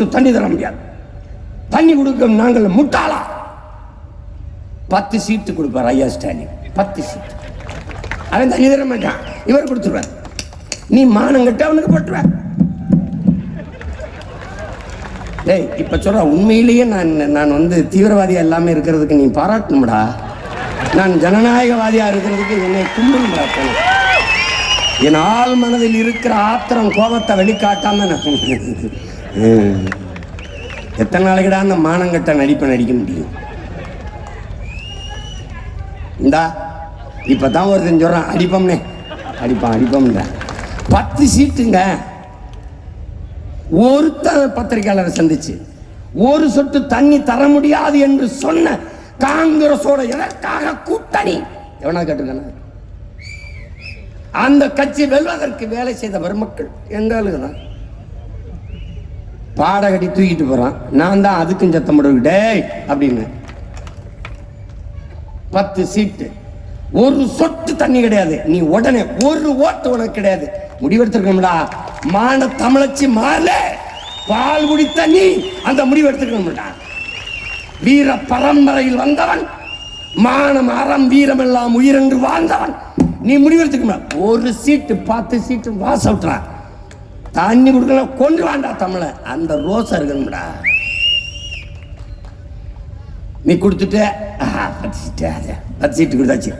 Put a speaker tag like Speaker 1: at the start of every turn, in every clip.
Speaker 1: ஒரு தண்ணி தர முடியாது. தண்ணி கொடுக்க நாங்கள் முட்டாளா? பத்து சீட்டு கொடுப்பார் ஐயா ஸ்டாலின். பத்து சீட்டு. அவன் தண்ணி தர மாட்டான். இவர் கொடுத்துருவார். நீ மானம் கட்ட அவனுக்கு போட்டுருவ. டேய் இப்ப சொல்ற உண்மையிலேயே நான் நான் வந்து தீவிரவாதியா எல்லாமே இருக்கிறதுக்கு நீ பாராட்டணும்டா. நான் ஜனநாயகவாதியா இருக்கிறதுக்கு என்னை கும்பிடும்டா என் ஆள் மனதில் இருக்கிற ஆத்திரம் கோபத்தை வெளிக்காட்டாமல் நான் ம். எத்தனை நாளைக்குடா அந்த மானங்கட்ட நடிப்பை நடிக்க முடியும்? இந்தா இப்பதான் ஒருத்தன் சொல்றான் அடிப்போம்னே. அடிப்பான் அடிப்போம்ன்ற. பத்து சீட்டுங்க. ஒருத்தர் பத்திரிகையாளரை சந்திச்சு ஒரு சொட்டு தண்ணி தர முடியாது என்று சொன்ன காங்கிரஸோட எதற்காக கூட்டணி? எவனா கேட்டிருக்கான? அந்த கட்சி வெல்வதற்கு வேலை செய்த பெருமக்கள் எங்களுக்கு தான் தான் கட்டி தூக்கிட்டு போகிறான் நான் தான் அதுக்கும் சத்தம் போடுவேன். டேய் அப்படின்னு. பத்து சீட்டு ஒரு சொட்டு தண்ணி கிடையாது. நீ உடனே ஒரு ஓட்டு உனக்கு கிடையாது. முடிவெடுத்திருக்கணும்டா. மான தமிழச்சி மாறல பால் குடித்த நீ அந்த முடிவெடுத்துக்கணும்டா வீர பரம்பரையில் வந்தவன் மானம் அறம் வீரம் எல்லாம் உயிரென்று வாழ்ந்தவன். நீ முடிவெடுத்துக்கணும் ஒரு சீட்டு பத்து சீட்டு வாச விட்டுறான் தண்ணி கொடுக்கல கொண்டு வாண்டா தமிழ. அந்த ரோசா இருக்கணும்டா. நீ கொடுத்துட்ட ஆஹா, பத்து சீட்டு அது, பத்து சீட்டு கொடுத்தாச்சு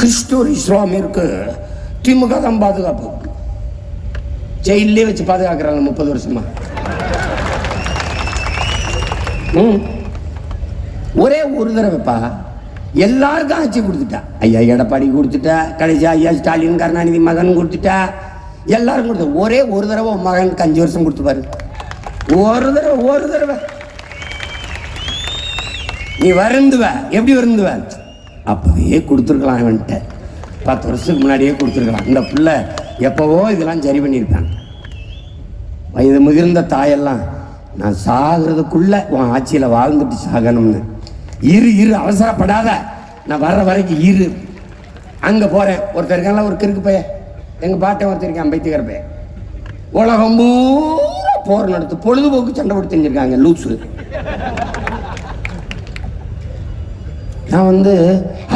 Speaker 1: கிறிஸ்துவர் திமுக தான் பாதுகாப்பு. ஜெயிலே வச்சு பாதுகாக்கிறாங்க முப்பது வருஷமா. ஒரே ஒரு தடவைப்பா. எல்லாருக்கும் ஆட்சி கொடுத்துட்டா. ஐயா எடப்பாடி கொடுத்துட்டா கடைசி ஐயா ஸ்டாலின் கருணாநிதி மகன் கொடுத்துட்டா. எல்லாரும் கொடுத்த ஒரே ஒரு தடவை உன் மகனுக்கு அஞ்சு வருஷம் கொடுத்துப்பாரு ஒரு தடவை ஒரு தடவை. நீ வருந்துவ. எப்படி வருந்துவ? அப்பவே கொடுத்துருக்கலாம் அவன்கிட்ட பத்து வருஷத்துக்கு முன்னாடியே கொடுத்துருக்கலாம். இந்த பிள்ளை எப்பவோ இதெல்லாம் சரி பண்ணியிருப்பான். வயது முதிர்ந்த தாயெல்லாம் நான் சாகிறதுக்குள்ள உன் ஆட்சியில் வாழ்ந்துட்டு சாகணும்னு. இரு இரு அவசரப்படாத. நான் வர்ற வரைக்கும் இரு. அங்கே போகிறேன் ஒருத்தர் இருக்கான்ல ஒரு கிறுக்கு பையன் எங்கள் பாட்டை ஒருத்தர் இருக்கான் பைத்தியக்கார பையன் உலகம் பூரா போர் நடத்து பொழுதுபோக்கு சண்டை போட்டு தெரிஞ்சிருக்காங்க லூசு. நான் வந்து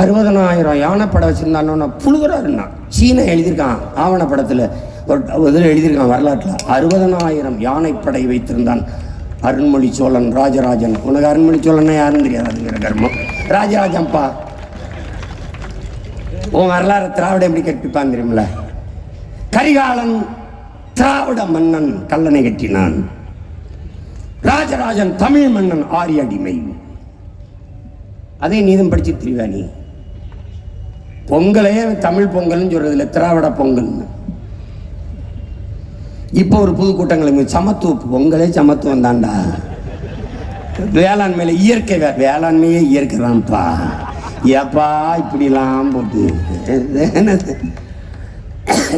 Speaker 1: அறுபதனாயிரம் யானைப்படம் வச்சுருந்தானோன்னு புழுகிறாருன்னா சீனை எழுதியிருக்கான் ஆவணப்படத்தில். ஒரு இதில் எழுதியிருக்கான் வரலாற்றில். அறுபதனாயிரம் யானைப்படை வைத்திருந்தான். அருண்மொழி சோழன் ராஜராஜன். உனக்கு அருண்மொழி சோழன்னா யாருன்னு தெரியாது கர்மம். ராஜராஜன்ப்பா உன் வரலாறு திராவிட எப்படி கட்டிப்பான் தெரியுமில கரிகாலன் திராவிட மன்னன் கல்லணை கட்டினான். ராஜராஜன் தமிழ் மன்னன் ஆரிய அடிமை. அதே நீதம் படிச்சு திரிவா நீ. பொங்கலையே தமிழ் பொங்கல்னு சொல்றது இல்லை திராவிட பொங்கல்னு. இப்போ ஒரு புது கூட்டங்களுக்கு சமத்துவ பொங்கலே சமத்துவம் தான்டா. வேளாண்மையில் இயற்கை வே- வேளாண்மையே இயற்கை தான்ப்பா. ஏப்பா இப்படிலாம் போட்டு.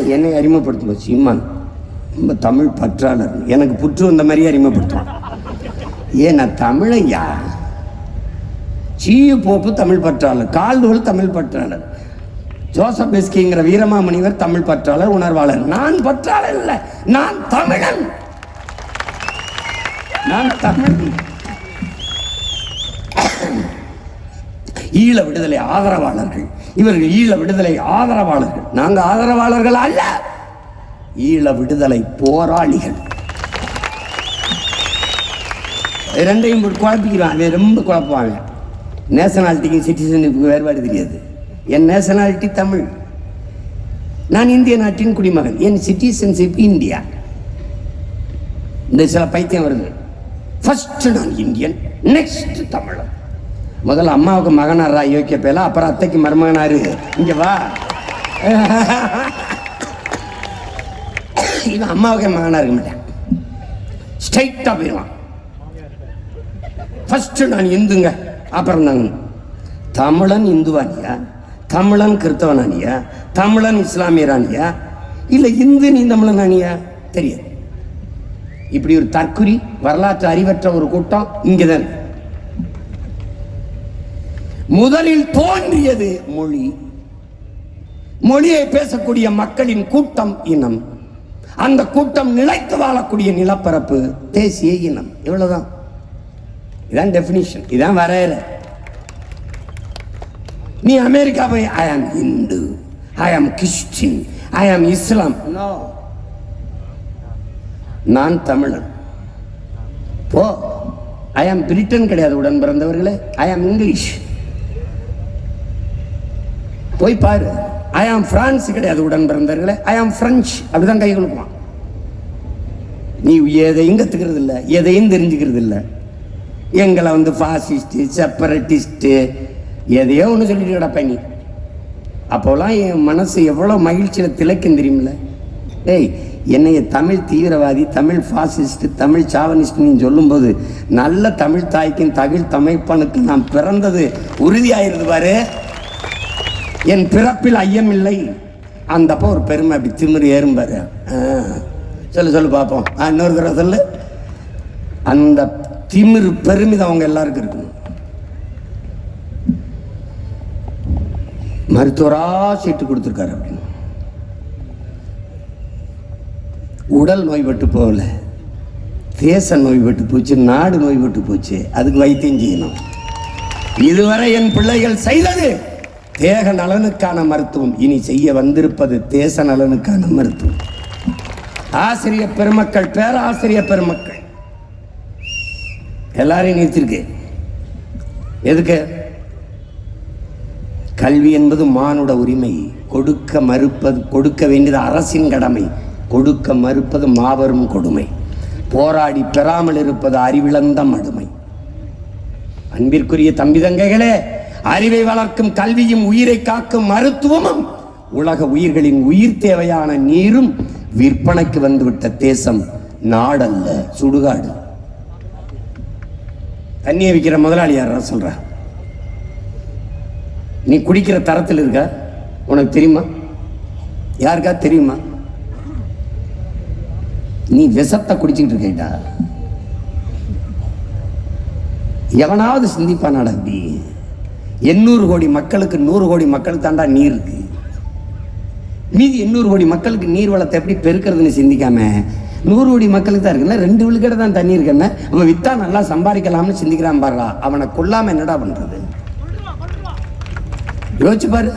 Speaker 1: என்னை அறிமுகப்படுத்தும் சீமான் ரொம்ப தமிழ் பற்றாளர். எனக்கு புற்று வந்த மாதிரியே அறிமுகப்படுத்துவான் ஏன் நான் தமிழையா? சீயு போப்பு தமிழ் பற்றாளர். கால்டுவல் தமிழ் பற்றாளர். ஜோசப் பெஸ்கிங்கிற வீரமாமணிவர் தமிழ் பற்றாளர் உணர்வாளர். நான் பற்றாளர் இல்லை நான் தமிழன். நான் தமிழன். ஈழ விடுதலை ஆதரவாளர்கள். இவர்கள் ஈழ விடுதலை ஆதரவாளர்கள். நாங்கள் ஆதரவாளர்கள் அல்ல ஈழ விடுதலை போராளிகள். ரெண்டையும் போட்டு குழப்பிக்கிறான் ரொம்ப குழப்புவாங்க நேஷனாலிட்டிக்கும் சிட்டிசனுக்கு வேறுபாடு தெரியாது. என் நேஷனாலிட்டி தமிழ். நான் இந்திய நாட்டின் குடிமகன். என் சிட்டிசன்ஷிப் இந்தியா. இந்த சில பைத்தியம் வருது. ஃபர்ஸ்ட் நான் இந்தியன் நெக்ஸ்ட் தமிழன். முதல்ல அம்மாவுக்கு மகனாரா யோக்கிய பேல அப்புறம் அத்தைக்கு மருமகனாரு. இங்க வா. இவன் அம்மாவுக்கு மகனா இருக்க மாட்டேன். ஸ்ட்ரைட்டா போயிடுவான். ஃபர்ஸ்ட் நான் இந்துங்க அப்புறம் நான் தமிழன் இந்துவானியா தமிழன் கிறிஸ்தவனானியா தமிழன் இஸ்லாமியரானியா? இல்லை இந்து நீ தமிழனானியா தெரியாது. இப்படி ஒரு தற்குறி வரலாற்று அறிவற்ற ஒரு கூட்டம் இங்கேதான் முதலில் தோன்றியது மொழி. மொழியை பேசக்கூடிய மக்களின் கூட்டம் இனம். அந்த கூட்டம் நிலைத்து வாழக்கூடிய நிலப்பரப்பு தேசிய இனம். இவ்வளவுதான். இதான் டெபினிஷன் இதான் வரையறை. நீ அமெரிக்கா போய் ஐ ஆம் இந்து ஐ ஆம் கிறிஸ்டின் ஐ ஆம் இஸ்லாம் நான் தமிழன். போ. ஐ ஆம் பிரிட்டன் கிடையாது உடன் பிறந்தவர்களே. ஐ ஆம் இங்கிலீஷ் போய் பாரு. ஐ ஆம் பிரான்ஸ் கிடையாது உடன் பிறந்தவர்களே. ஐ ஆம் பிரெஞ்சு அப்படிதான் கை கொடுப்பான் நீ எதையும் கத்துக்கிறது இல்லை எதையும் தெரிஞ்சுக்கிறது இல்லை எங்களை வந்து ஃபாசிஸ்ட்டு செப்பரட்டிஸ்ட்டு எதையோ ஒன்று சொல்லிட்டு கிடப்பேங்க நீ. அப்போலாம் என் மனசு எவ்வளோ மகிழ்ச்சியில் திளைக்கும் தெரியுமில்ல? ஏய் என்னைய தமிழ் தீவிரவாதி தமிழ் ஃபாசிஸ்ட் தமிழ் சாவனிஸ்ட்னு சொல்லும்போது நல்ல தமிழ் தாய்க்கும் தமிழ் தமிழ்ப்பனுக்கும் நான் பிறந்தது உறுதியாயிருது பாரு. என் பிறப்பில் ஐயமில்லை. அந்தப்போ ஒரு பெருமை அப்படி திமிரு ஏறும்பாரு ஆ, சொல்லு சொல்லு பார்ப்போம் இன்னொரு தடவை சொல்லு. அந்த திமிரு பெருமிதம் அவங்க எல்லாருக்கும் இருக்கணும். மருத்துவரா சீட்டு கொடுத்துருக்காரு அப்படின்னு. உடல் நோய்பட்டு போகல. தேச நோய்பட்டு போச்சு நாடு நோய்பட்டு போச்சு. அதுக்கு வைத்தியம் செய்யணும். இதுவரை என் பிள்ளைகள் செய்தது. தேக நலனுக்கான மருத்துவம். இனி செய்ய வந்திருப்பது தேச நலனுக்கான மருத்துவம். ஆசிரியர் பெருமக்கள் பேராசிரியர் பெருமக்கள். எல்லாரையும் நீத்திருக்கு எதுக்கு? கல்வி என்பது மானுட உரிமை. கொடுக்க மறுப்பது கொடுக்க வேண்டியது அரசின் கடமை. கொடுக்க மறுப்பது மாபெரும் கொடுமை. போராடி பெறாமல் இருப்பது அறிவிழந்த மடுமை. அன்பிற்குரிய தம்பி தங்கைகளே அறிவை வளர்க்கும் கல்வியும் உயிரை காக்கும் மருத்துவமும் உலக உயிர்களின் உயிர் தேவையான நீரும் விற்பனைக்கு வந்துவிட்ட தேசம் நாடல்ல சுடுகாடு. தண்ணியை விற்கிற முதலாளி யாரா சொல்ற? நீ குடிக்கிற தரத்தில் இருக்க? உனக்கு தெரியுமா? யாருக்கா தெரியுமா? நீ விஷத்தை குடிச்சுக்கிட்டு இருக்கேடா எவனாவது சிந்திப்பானாடா அப்படி. எண்ணூறு கோடி மக்களுக்கு நூறு கோடி மக்களுக்கு தாண்டா நீர் இருக்கு. மீதி எண்ணூறு கோடி மக்களுக்கு நீர் வளத்தை எப்படி பெருக்கிறதுன்னு சிந்திக்காம நூறு கோடி மக்களுக்கு தான் இருக்குல்ல ரெண்டு விழுக்கிட்ட தான் தண்ணி இருக்குன்னு அவன் வித்தா நல்லா சம்பாதிக்கலாம்னு சிந்திக்கிறான் பாருடா. அவனை கொல்லாமல் என்னடா பண்ணுறது யோசிச்சு பாரு.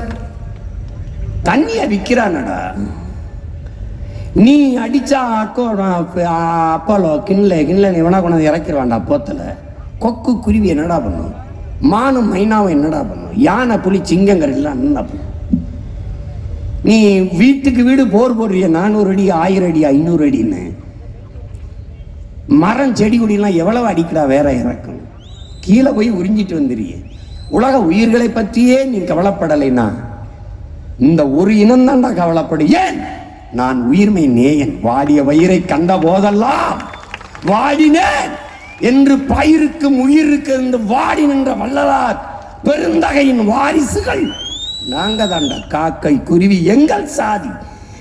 Speaker 1: தண்ணியை விற்கிறானடா நீ அடிச்சா அக்கோ அப்போலோ கிண்ணில் கிண்ணல நீ வேணா கொண்டாந்து இறக்கிடுவான்டா போத்தில். கொக்கு குருவி என்னடா பண்ணும்? மானும் மைனாவும் என்னடா பண்ணும்? யானை புலி சிங்கங்கரெல்லாம் என்னடா பண்ணும்? நீ வீட்டுக்கு வீடு போர் போடுறிய நானூறு அடி ஆயிரம் அடி ஐநூறு அடின்னு? மரம் செடி கொடியெல்லாம் எவ்வளவு அடிக்கடா வேற இறக்கும். கீழே போய் உறிஞ்சிட்டு வந்துடுறியே உலக உயிர்களை பற்றியே நீ கவலைப்படலைன்னா இந்த ஒரு இனம் தான்டா கவலைப்படு. ஏன்? நான் உயிர்மை நேயன். வாடிய வயிறை கண்ட போதெல்லாம் வாடினேன். என்று பயிருக்கும் உயிருக்கு இருந்து வாடி நின்ற வள்ளலார் பெருந்தகையின் வாரிசுகள். நாங்க தாண்ட காக்கை குருவி எங்கள் சாதி.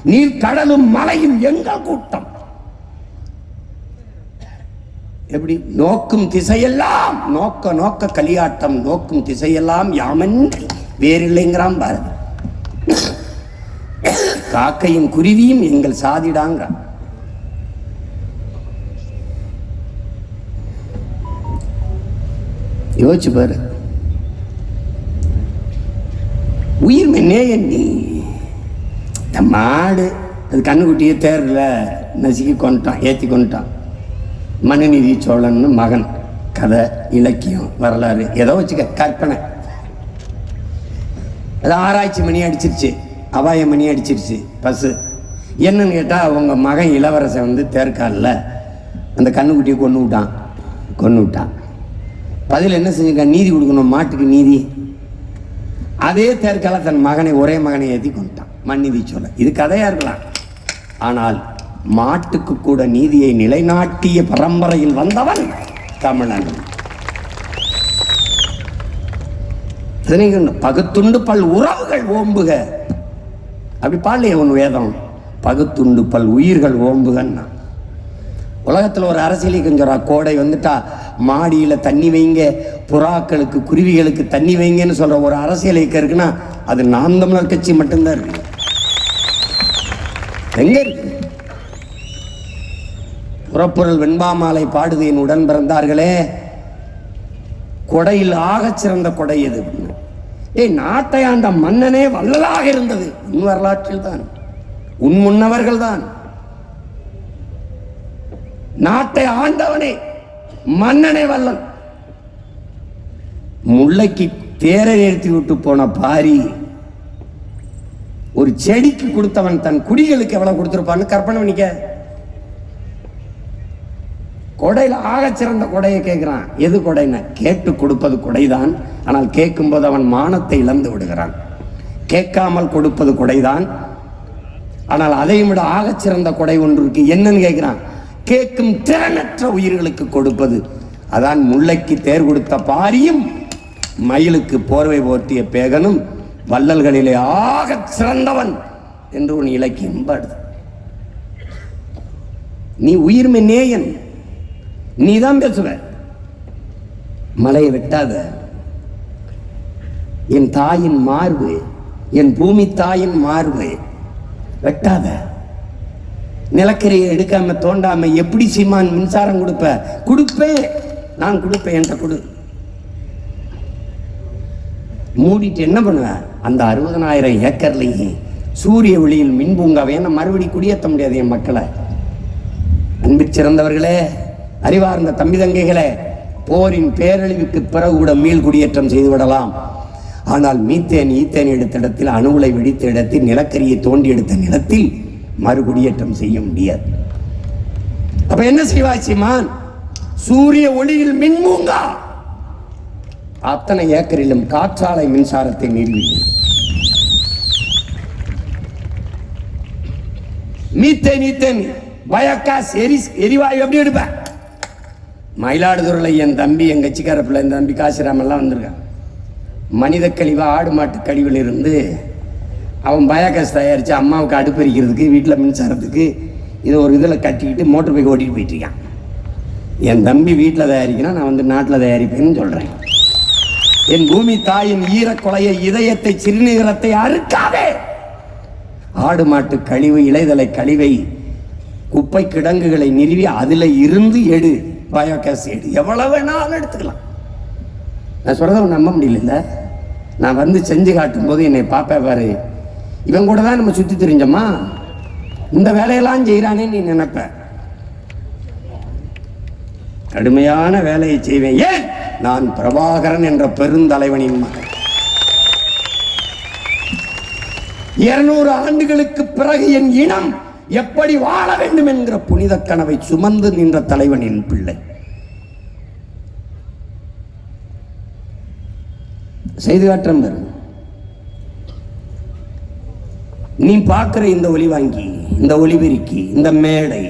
Speaker 1: நீர் கடலும் மலையும் எங்கள் கூட்டம். எப்படி? நோக்கும் திசையெல்லாம் நோக்க நோக்க கலியாட்டம் நோக்கும் திசையெல்லாம் யாமன்றி வேறில்லைங்கிறான் பாரதி. காக்கையும் குருவியும் எங்கள் சாதிடாங்க யோசிச்சு பாரு. உயிர் நேயன் நீ இந்த மாடு அது கண்ணுக்குட்டியே தேர்ல நசுக்கி கொண்டுட்டான் ஏற்றி கொண்டுட்டான். மனுநீதி சோழன்னு மகன் கதை இலக்கியம் வரலாறு ஏதோ வச்சுக்க கற்பனை. அது ஆராய்ச்சி மணி அடிச்சிருச்சு அபாய மணி அடிச்சிருச்சு பஸ்ஸு என்னன்னு கேட்டால் அவங்க மகன் இளவரசன் வந்து தேர்காலில் அந்த கண்ணுக்குட்டியை கொண்டு விட்டான் கொண்டு விட்டான். பதில் என்ன செஞ்சுக்க நீதி கொடுக்கணும் மாட்டுக்கு நீதி. அதே தேர்கால தன் மகனை ஒரே மகனை ஏற்றி கொண்டுட்டான் மன்னிதி சொல்ல இது கதையாக இருக்கலாம். ஆனால் மாட்டுக்கு கூட நீதியை நிலைநாட்டிய பரம்பரையில் வந்தவன் தமிழன். பகுத்துண்டு பல் உறவுகள் ஓம்புக. அப்படி பாடலையே உன் வேதம். பகுத்துண்டு பல் உயிர்கள் ஓம்புகன்னா. உலகத்தில் ஒரு அரசியலை கொஞ்சம் கோடை வந்துட்டா மாடியில் தண்ணி வைங்க புறாக்களுக்கு குருவிகளுக்கு தண்ணி வைங்கன்னு சொல்ற ஒரு அரசியல் இயக்கம் இருக்குன்னா அது நாம் தமிழர் கட்சி மட்டும்தான் இருக்கு. எங்க இருக்கு? புறப்பொருள் வெண்பாமாலை பாடுது என் உடன் பிறந்தார்களே. கொடையில் ஆகச் சிறந்த கொடை எது? ஏய் நாட்டை ஆண்ட மன்னனே வள்ளலாக இருந்தது. உன் வரலாற்றில் தான். உன் முன்னவர்கள் தான். நாட்டை ஆண்டவனே மன்னனே வல்லன் முல்லைக்கு தேரை நிறுத்தி விட்டு போன பாரி ஒரு செடிக்கு கொடுத்தவன் தன் குடிகளுக்கு எவ்வளவு கொடுத்துருப்பான்னு கற்பனை பண்ணிக்க. கொடையில் ஆக சிறந்த கொடையை கேட்குறான். எது கொடைன்னு? கேட்டு கொடுப்பது கொடைதான். ஆனால் கேட்கும்போது அவன் மானத்தை இழந்து விடுகிறான். கேட்காமல் கொடுப்பது கொடைதான். ஆனால் அதையும் விட ஆகச்சிறந்த கொடை ஒன்று இருக்கு. என்னன்னு கேட்குறான். கேட்கும் திறனற்ற உயிர்களுக்கு கொடுப்பது. அதான் முல்லைக்கு தேர் கொடுத்த பாரியும் மயிலுக்கு போர்வை போர்த்திய பேகனும் வள்ளல்களிலே ஆக சிறந்தவன் என்று உன் இலக்கியம் பாடுது. நீ உயிர்மை நேயன் நீ தான் பேசுவ. மலையை வெட்டாத. என் தாயின் மார்பு என் பூமி தாயின் மார்பு. வெட்டாத. நிலக்கரியை எடுக்காம தோண்டாம எப்படி சீமான் மின்சாரம் கொடுப்ப? கொடுப்பேன் நான் கொடுப்பேன் என்கிட்ட கொடு. மூடிட்டு என்ன பண்ணுவேன் அந்த அறுபதனாயிரம் ஏக்கர்லையும் சூரிய ஒளியில் மின் பூங்காவை ஏன்னா மறுபடி குடியேற்ற முடியாது என் மக்களை? அன்பிற் சிறந்தவர்களே அறிவார்ந்த தம்பி தங்கைகளை போரின் பேரழிவுக்கு பிறகு கூட மீள் குடியேற்றம் செய்து விடலாம் ஆனால் மீத்தேன் ஈத்தேன் எடுத்த இடத்தில் அணுகுலை வெடித்த இடத்தில் நிலக்கரியை தோண்டி எடுத்த நிலத்தில் மறுகுடியேற்றம் செய்ய முடியாது. அப்ப என்ன செய்வாய் சீமான்? சூரிய ஒளியில் மின்மூங்கா அத்தனை ஏக்கரிலும் காற்றாலை மின்சாரத்தை நிறுவி மீத்தேன் ஈத்தேன் பயோகாஸ் எரி எரிவாயு எப்படி எடுப்பேன் மயிலாடுதுறையில் என் தம்பி என் கட்சிக்கார பிள்ளை என் தம்பி காசிராமெல்லாம் வந்திருக்கான் மனித கழிவு ஆடு மாட்டு கழிவில் இருந்து அவன் பயோகாஸ் தயாரித்து அம்மாவுக்கு அடுப்பு எரிக்கிறதுக்கு வீட்டில் மின்சாரத்துக்கு இதை ஒரு இதில் கட்டிக்கிட்டு மோட்டர் பைக் ஓட்டிகிட்டு போயிட்டுருக்கான். என் தம்பி வீட்டில் தயாரிக்கிறான் நான் வந்து நாட்டில் தயாரிப்பேன்னு சொல்கிறேன் என் பூமி தாயின் ஈரக்கொலையை இதயத்தை சிறுநீரத்தை அறுக்காதே! ஆடு மாட்டு கழிவு இலைதலை கழிவை குப்பை கிடங்குகளை நிறுவி அதில் இருந்து எடு. பயோகேஸ் எடு எவ்வளவு வேணாலும் எடுத்துக்கலாம். நான் சொல்கிறத நம்ப முடியல நான் வந்து செஞ்சு காட்டும் போது என்னை பார்ப்பேன் பாரு. இவன் கூட தான் நம்ம சுற்றி தெரிஞ்சோமா? இந்த வேலையெல்லாம் செய்கிறானே நீ நினைப்ப. கடுமையான வேலையை செய்வேன். ஏன் நான் பிரபாகரன் என்ற பெருந்தலைவனின் மகன். இருநூறு ஆண்டுகளுக்கு பிறகு என் இனம் எப்படி வாழ வேண்டும் என்கிற புனித கனவை சுமந்து நின்ற தலைவனின் பிள்ளை. செய்து காட்டுறேன் நீ பார்க்குற இந்த ஒளி வாங்கி இந்த ஒளிபெருக்கி இந்த மேடை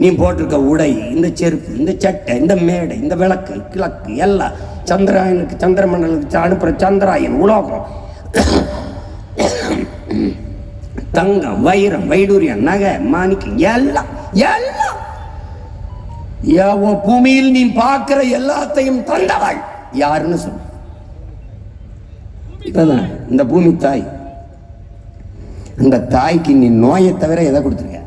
Speaker 1: நீ போட்டிருக்க உடை இந்த செருப்பு இந்த சட்டை இந்த மேடை இந்த விளக்கு கிழக்கு எல்லாம் சந்திராயனுக்கு சந்திரமண்டலத்துக்கு அனுப்புகிற சந்திராயன் உலோகம். தங்கம் வைரம் வைடூரியம் நகை மாணிக்கம் எல்லாம் எல்லாம். பூமியில் நீ பார்க்கிற எல்லாத்தையும் தந்தவள். யாருன்னு சொல்லு. இப்பதான் இந்த பூமி தாய். அந்த தாய்க்கு நீ நோயை தவிர எதை கொடுத்துருக்க?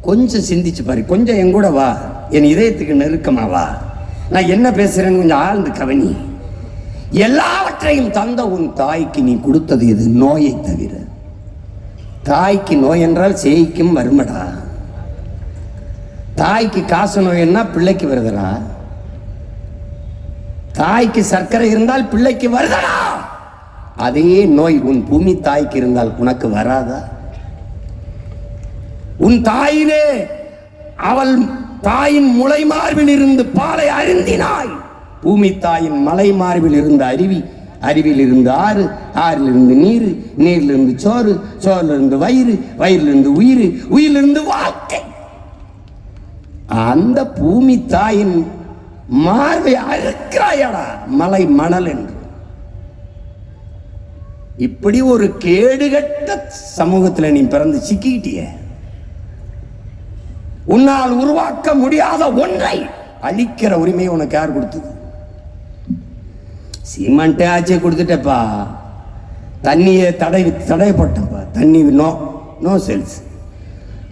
Speaker 1: கொஞ்சம் சிந்திச்சு பாரு. கொஞ்சம் என் கூட வா. என் இதயத்துக்கு நெருக்கமா வா. நான் என்ன பேசுறேன்னு கொஞ்சம் ஆழ்ந்து கவனி. எல்லாவற்றையும் தந்த உன் தாய்க்கு நீ கொடுத்தது இது நோயை தவிர. தாய்க்கு நோய் என்றால் சேய்க்கும் வருமடா தாய்க்கு காசு நோய்னா பிள்ளைக்கு வருதுடா. தாய்க்கு சர்க்கரை இருந்தால் பிள்ளைக்கு வருதடா. அதே நோய் உன் பூமி தாய்க்கு இருந்தால் உனக்கு வராதா? உன் தாயிலே அவள் தாயின் முளை மார்பில் இருந்து பாலை அருந்தினாய். பூமி தாயின் மலை மார்பில் இருந்த அருவி அருவியில் இருந்து ஆறு ஆறிலிருந்து நீர் நீர்ல இருந்து சோறு சோறிலிருந்து வயிறு வயிறுல இருந்து உயிர் உயிரிலிருந்து வாழ்க்கை. அந்த பூமி தாயின் மார்பை அறுக்கிறாயடா மலை மணல் என்று. இப்படி ஒரு கேடுகட்ட சமூகத்துல நீ பிறந்து சிக்கிட்டிய உன்னால் உருவாக்க முடியாத ஒன்றை அழிக்கிற உரிமையை உனக்கு யார் கொடுத்தது? சீமான்ட்டே ஆச்சே கொடுத்துட்டப்பா. தண்ணியை தடை தடைப்பட்டப்பா தண்ணி நோ நோ சேல்ஸ்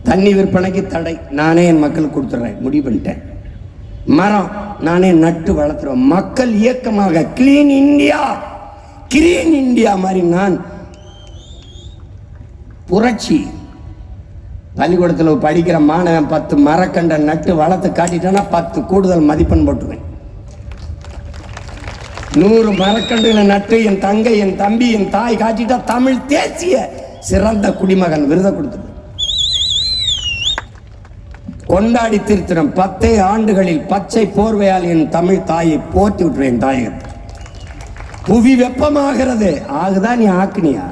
Speaker 1: தண்ணி விற்பனைக்கு தடை. நானே என் மக்களுக்கு கொடுத்துட்றேன். முடிவு பண்ணிட்டேன். மரம் நானே நட்டு வளர்த்துறேன் மக்கள் இயக்கமாக கிளீன் இந்தியா கிரீன் இந்தியா மாதிரி நான் புரட்சி. பள்ளிக்கூடத்தில் படிக்கிற மாணவன் பத்து மரக்கண்டை நட்டு வளர்த்து காட்டிட்டேன்னா பத்து கூடுதல் மதிப்பெண் போட்டுவேன் நூறு மரக்கண்டுகளை நட்டு என் தங்கை என் தம்பி என் தாய் காட்டிட்டா தமிழ் தேசிய சிறந்த குடிமகன் விருதை கொடுத்தது. கொண்டாடி திருத்திரம் பத்தே ஆண்டுகளில் பச்சை போர்வையால் என் தமிழ் தாயை போற்றி விட்டுருவேன் தாயகத்தை புவி வெப்பமாகிறது. ஆகுதா நீ ஆக்குனியா?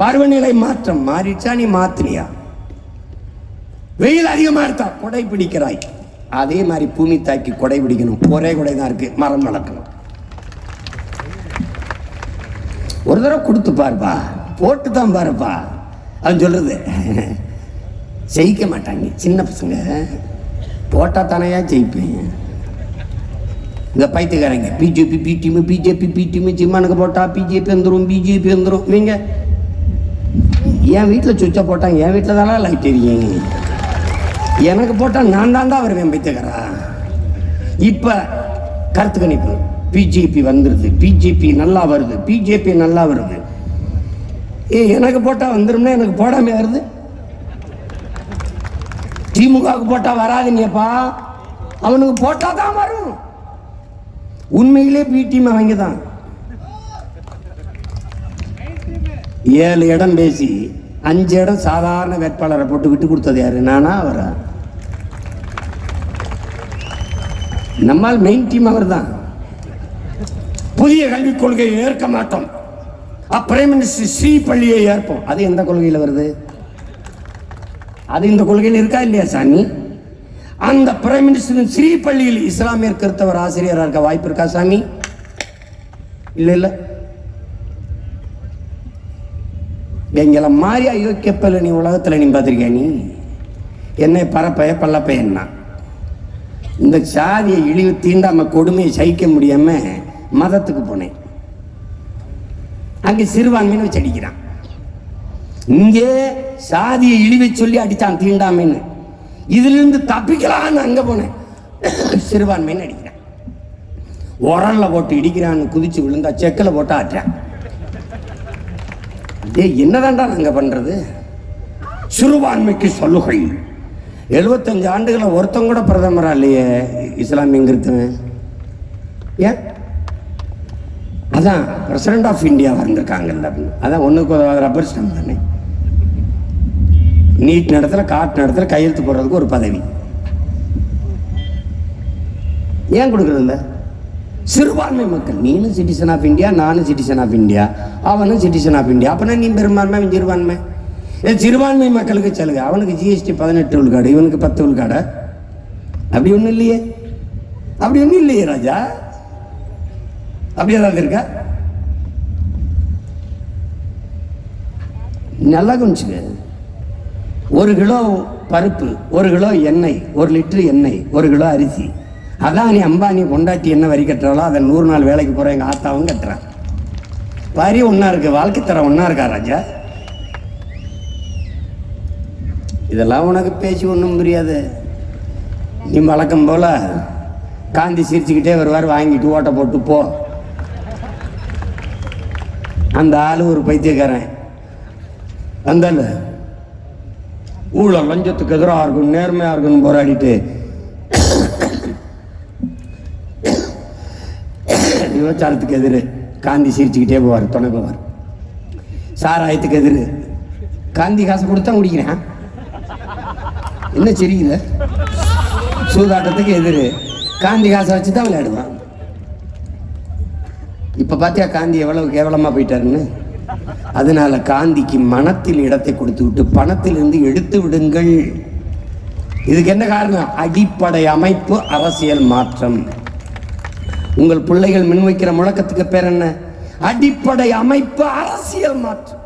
Speaker 1: பருவநிலை மாற்றம் மாறிச்சா நீ மாத்தினியா? வெயில் அதிகமா இருந்தா கொடை பிடிக்கிறாய். அதே மாதிரி பூமி தாக்கி கொடை பிடிக்கணும். ஒரே கொடை தான் இருக்கு. மரம் வளர்க்கணும். ஒரு தடவை கொடுத்து பாருப்பா. போட்டு தான் பாருப்பா. அவன் சொல்கிறது ஜெயிக்க மாட்டாங்க. சின்ன பசங்க. போட்டால் தானையா ஜெயிப்பேன். இந்த பைத்தியக்காரங்க. பிஜேபி பிடிமு பிஜேபி பிடிமு சிம்மானுக்கு போட்டால் பிஜேபி வந்துடும் பிஜேபி வந்துடும் நீங்கள் என் வீட்டில் சுவிட்சை போட்டாங்க. என் வீட்டில் தானே லைட் எரியும். எனக்கு போட்டால் நான் தான் தான் வருவேன் பைத்தியக்காரா. இப்போ கருத்து கணிப்பு பிஜேபி வந்துடுது பிஜேபி நல்லா வருது. பிஜேபி நல்லா வருது. ஏ எனக்கு போட்டால் வந்துரும்னா எனக்கு போடாமல் வருது திமுகவுக்கு போட்டால் வராதுங்கப்பா அவனுக்கு போட்டால் தான் வரும். உண்மையிலே பி டீம் அவங்க தான் ஏழு இடம் பேசி அஞ்சு இடம் சாதாரண வேட்பாளரை போட்டு விட்டு கொடுத்தது யாரு? நானா அவரா? நம்மால் மெயின் டீம் அவர் தான் புதிய கல்விக் கொள்கையை ஏற்க மாட்டோம். பிரைம் மினிஸ்டர் ஸ்ரீ பள்ளியை ஏற்போம். அது எந்த கொள்கையில் வருது? அது இந்த கொள்கையில் இருக்கா இல்லையா சாமி? அந்த பிரைம் மினிஸ்டர் ஸ்ரீ பள்ளியில் இஸ்லாமியர் கிறிஸ்தவர் ஆசிரியராக இருக்க வாய்ப்பு இருக்கா சாமி? இல்லை இல்லை. எங்களை மாதிரி அயோக்கியப்பல நீ உலகத்தில் நீ பார்த்துருக்கியா நீ? என்னை பரப்பைய பல்லப்ப என்ன? இந்த சாதியை இழிவு தீண்டாம கொடுமையை சகிக்க முடியாம மதத்துக்கு போனேன். அங்கே சிறுபான்மைன்னு வச்சு அடிக்கிறான். இங்கே சாதியை இழிவை சொல்லி அடித்தான் தீண்டாமைன்னு. இதிலிருந்து தப்பிக்கலான்னு அங்கே போனேன். சிறுபான்மைன்னு அடிக்கிறான். உரல்ல போட்டு இடிக்கிறான்னு குதிச்சு விழுந்தா செக்கில் போட்டு ஆட்டுறான். ஏய் என்னதான்டா நாங்கள் பண்ணுறது சிறுபான்மைக்கு சொல்லுகை எழுபத்தஞ்சு ஆண்டுகளை ஒருத்தங்க கூட பிரதமராக இல்லையே இஸ்லாமியங்கிறதுவன் ஏன் அதான் பிரசிடென்ட் ஆஃப் இந்தியா வந்திருக்காங்கல்ல. அப்படின்னு. அதான் ஒன்றுக்கு ரப்பர் ஸ்டாம்ப் தானே? நீட் நடத்துல காட்டு நடத்துல கையெழுத்து போடுறதுக்கு ஒரு பதவி. ஏன் கொடுக்குறதில்ல? சிறுபான்மை மக்கள் நீனும் சிட்டிசன் ஆஃப் இந்தியா நானும் சிட்டிசன் ஆஃப் இந்தியா அவனும் சிட்டிசன் ஆஃப் இந்தியா அப்போனா நீ பெரும்பான்மை அவன் சிறுபான்மை. ஏ சிறுபான்மை மக்களுக்கு செலுங்க அவனுக்கு ஜிஎஸ்டி பதினெட்டு உள்காடு இவனுக்கு பத்து உள்காடை? அப்படி ஒன்றும் இல்லையே. அப்படி ஒன்றும் இல்லையே ராஜா. அப்படி ஏதாவது இருக்கா? நல்லா கொஞ்சுங்க ஒரு கிலோ பருப்பு ஒரு கிலோ எண்ணெய் ஒரு லிட்டர் எண்ணெய் ஒரு கிலோ அரிசி. அதான் நீ அம்பானி கொண்டாட்டி என்ன வரி கட்டுறாளோ அதை நூறு நாள் வேலைக்கு போகிற எங்கள் ஆத்தாவும் கட்டுறான் வரி ஒன்றா இருக்கு வாழ்க்கை தரம் ஒன்றா இருக்கா ராஜா? இதெல்லாம் உனக்கு பேசி ஒன்றும் புரியாது. நீ வழக்கம் போல காந்தி சிரிச்சுக்கிட்டே வருவார் வாங்கிட்டு ஓட்டை போட்டு போ. அந்த ஆள் ஒரு பைத்தியக்காரன். வந்தால ஊழல் லஞ்சத்துக்கு எதிராக இருக்கும் நேர்மையாக இருக்குன்னு போராடிட்டு. விபச்சாரத்துக்கு எதிர். காந்தி சிரிச்சுக்கிட்டே போவார் துணை போவார். சாராயத்துக்கு எதிர். காந்தி காசு கொடுத்தா குடிக்கிறேன் என்ன சிரிக்கல சூதாட்டத்துக்கு எதிர். காந்தி காசை வச்சு தான் விளையாடுவான். இப்போ பார்த்தியா காந்தி எவ்வளவு கேவலமாக போயிட்டாருன்னு? அதனால காந்திக்கு மனத்தில் இடத்தை கொடுத்து விட்டு பணத்திலிருந்து எடுத்து விடுங்கள். இதுக்கு என்ன காரணம்? அடிப்படை அமைப்பு அரசியல் மாற்றம். உங்கள் பிள்ளைகள் முன்வைக்கிற முழக்கத்துக்கு பேர் என்ன? அடிப்படை அமைப்பு அரசியல் மாற்றம்